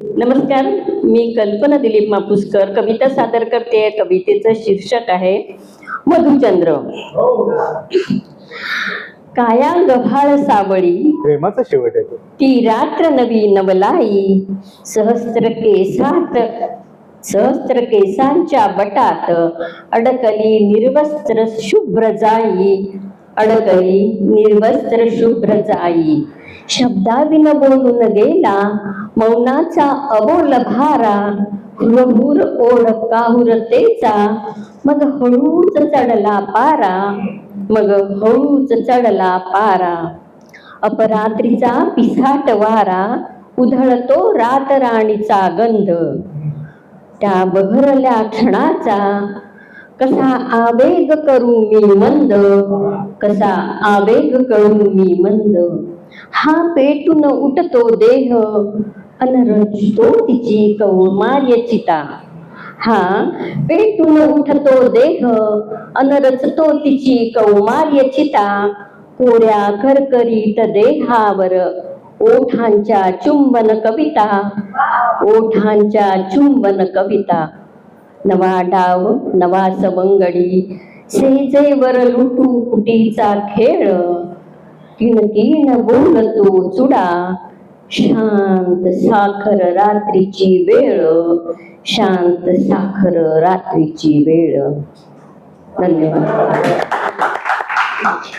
नमस्कार मी कल्पना दिलीप मापुसकर कविता सादर करते कवितेचं शीर्षक आहे मधुचंद्र. काया गव्हाळ सावळी प्रेमाचा शेवट आहे तो. ती रात्र नवी नवलाई सहस्त्र केसात सहस्त्र केसांच्या बटात अडकली निर्वस्त्र शुभ्र जाई अडकली निर्वस्त्र शुभ्र जाई. शब्दाविन बोलून गेला मौनाचा अबोल भारा रघुर ओढ काहुरतेचा मग हळूच चढला पारा मग हळूच चढला पारा. अपरात्रीचा पिसाट वारा उधळतो रातराणीचा गंध. त्या बहरल्या क्षणाचा कसा आवेग करू मी मंद कसा आवेग करू मी मंद. हा पेटून उठतो देह अनरजतो तिची कौमार्य चिता हा पेटून उठतो देह अनरचतो तिची कौमार्य चिता कोऱ्या करकरीत देहावर ओठांच्या चुंबन कविता. ओठांच्या चुंबन कविता. नवा डाव नवा सवंगडी सेजेवर लुटू कुटीचा खेळ. किणकिण बोलतो चुडा. शांत साखर रात्रीची वेळ. शांत साखर रात्रीची वेळ. धन्यवाद.